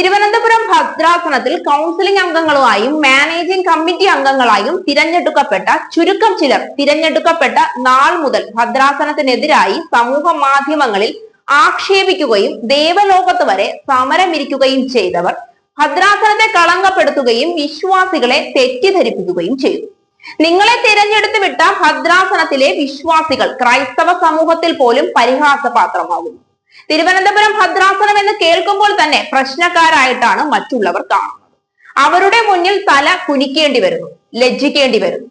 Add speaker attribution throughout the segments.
Speaker 1: തിരുവനന്തപുരം ഭദ്രാസനത്തിൽ കൗൺസിലിംഗ് അംഗങ്ങളുമായും managing committee അംഗങ്ങളായും തിരഞ്ഞെടുക്കപ്പെട്ട ചുരുക്കം ചിലർ തിരഞ്ഞെടുക്കപ്പെട്ട നാൾ മുതൽ ഭദ്രാസനത്തിനെതിരായി സമൂഹ മാധ്യമങ്ങളിൽ ആക്ഷേപിക്കുകയും ദേവലോകത്ത് വരെ സമരമിരിക്കുകയും ചെയ്തവർ ഭദ്രാസനത്തെ കളങ്കപ്പെടുത്തുകയും വിശ്വാസികളെ തെറ്റിദ്ധരിപ്പിക്കുകയും ചെയ്തു. നിങ്ങളെ തിരഞ്ഞെടുത്ത് വിട്ട ഭദ്രാസനത്തിലെ വിശ്വാസികൾ ക്രൈസ്തവ സമൂഹത്തിൽ പോലും പരിഹാസപാത്രമാകുന്നു. തിരുവനന്തപുരം ഭദ്രാസനം എന്ന് കേൾക്കുമ്പോൾ തന്നെ പ്രശ്നക്കാരായിട്ടാണ് മറ്റുള്ളവർ കാണുന്നത്. അവരുടെ മുന്നിൽ തല കുനിക്കേണ്ടി വരുന്നു ലജ്ജിക്കേണ്ടി വരുന്നു.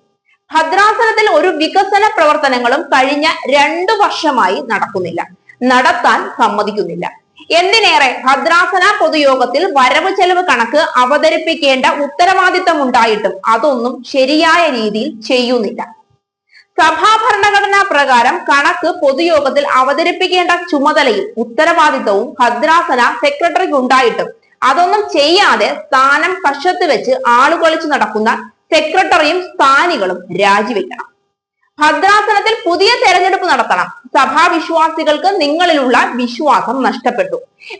Speaker 1: ഭദ്രാസനത്തിൽ ഒരു വികസന പ്രവർത്തനങ്ങളും കഴിഞ്ഞ രണ്ടു വർഷമായി നടക്കുന്നില്ല നടത്താൻ സമ്മതിക്കുന്നില്ല. എന്തിനേറെ ഭദ്രാസന പൊതുയോഗത്തിൽ വരവ് ചെലവ് കണക്ക് അവതരിപ്പിക്കേണ്ട ഉത്തരവാദിത്തം ഉണ്ടായിട്ടും അതൊന്നും ശരിയായ രീതിയിൽ ചെയ്യുന്നില്ല. സഭാ ഭരണഘടനാ പ്രകാരം കണക്ക് പൊതുയോഗത്തിൽ അവതരിപ്പിക്കേണ്ട ചുമതലയും ഉത്തരവാദിത്തവും ഭദ്രാസന സെക്രട്ടറിക്ക് ഉണ്ടായിട്ടും. അതൊന്നും ചെയ്യാതെ സ്ഥാനം കഷത്ത് വെച്ച് ആളുകളിച്ചു നടക്കുന്ന സെക്രട്ടറിയും സ്ഥാനികളും രാജിവെക്കണം. ഭദ്രാസനത്തിൽ പുതിയ തെരഞ്ഞെടുപ്പ് നടത്തണം. സഭാ വിശ്വാസികൾക്ക് നിങ്ങളിലുള്ള വിശ്വാസം നഷ്ടപ്പെട്ടു.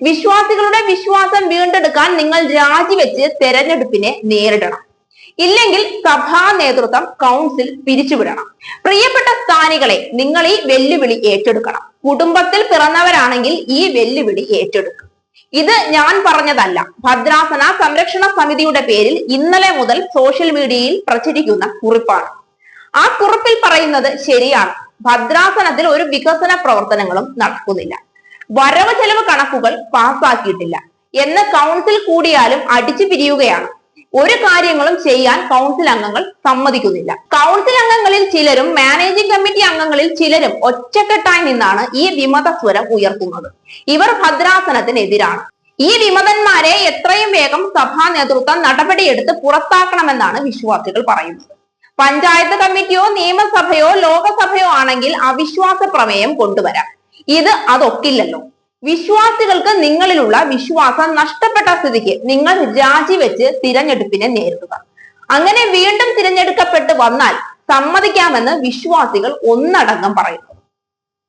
Speaker 1: വിശ്വാസികളുടെ വിശ്വാസം വീണ്ടെടുക്കാൻ നിങ്ങൾ രാജിവെച്ച് തെരഞ്ഞെടുപ്പിനെ നേരിടണം. ഇല്ലെങ്കിൽ സഭാ നേതൃത്വം കൗൺസിൽ പിരിച്ചുവിടണം. പ്രിയപ്പെട്ട സ്ഥാനികളെ നിങ്ങൾ ഈ വെല്ലുവിളി ഏറ്റെടുക്കണം. കുടുംബത്തിൽ പിറന്നവരാണെങ്കിൽ ഈ വെല്ലുവിളി ഏറ്റെടുക്കും. ഇത് ഞാൻ പറഞ്ഞതല്ല. ഭദ്രാസന സംരക്ഷണ സമിതിയുടെ പേരിൽ ഇന്നലെ മുതൽ സോഷ്യൽ മീഡിയയിൽ പ്രചരിക്കുന്ന കുറിപ്പാണ്. ആ കുറിപ്പിൽ പറയുന്നത് ശരിയാണ്. ഭദ്രാസനത്തിൽ ഒരു വികസന പ്രവർത്തനങ്ങളും നടക്കുന്നില്ല. വരവ് ചെലവ് കണക്കുകൾ പാസ്സാക്കിയിട്ടില്ല. എന്ന് കൗൺസിൽ കൂടിയാലും അടിച്ചു പിരിയുകയാണ്. ഒരു കാര്യങ്ങളും ചെയ്യാൻ കൗൺസിൽ അംഗങ്ങൾ സമ്മതിക്കുന്നില്ല. കൗൺസിൽ അംഗങ്ങളിൽ ചിലരും മാനേജിംഗ് കമ്മിറ്റി അംഗങ്ങളിൽ ചിലരും ഒറ്റക്കെട്ടായി നിന്നാണ് ഈ വിമത സ്വരം ഉയർത്തുന്നത്. ഇവർ ഭദ്രാസനത്തിനെതിരാണ്. ഈ വിമതന്മാരെ എത്രയും വേഗം സഭാ നേതൃത്വം നടപടിയെടുത്ത് പുറത്താക്കണമെന്നാണ് വിശ്വാസികൾ പറയുന്നത്. പഞ്ചായത്ത് കമ്മിറ്റിയോ നിയമസഭയോ ലോകസഭയോ ആണെങ്കിൽ അവിശ്വാസ പ്രമേയം കൊണ്ടുവരാം. ഇത് അതൊക്കില്ലല്ലോ. വിശ്വാസികൾക്ക് നിങ്ങളിലുള്ള വിശ്വാസം നഷ്ടപ്പെട്ട സ്ഥിതിക്ക് നിങ്ങൾ രാജിവെച്ച് തിരഞ്ഞെടുപ്പിനെ നേരിടുക. അങ്ങനെ വീണ്ടും തിരഞ്ഞെടുക്കപ്പെട്ട് വന്നാൽ സമ്മതിക്കാമെന്ന് വിശ്വാസികൾ ഒന്നടങ്കം പറയുന്നു.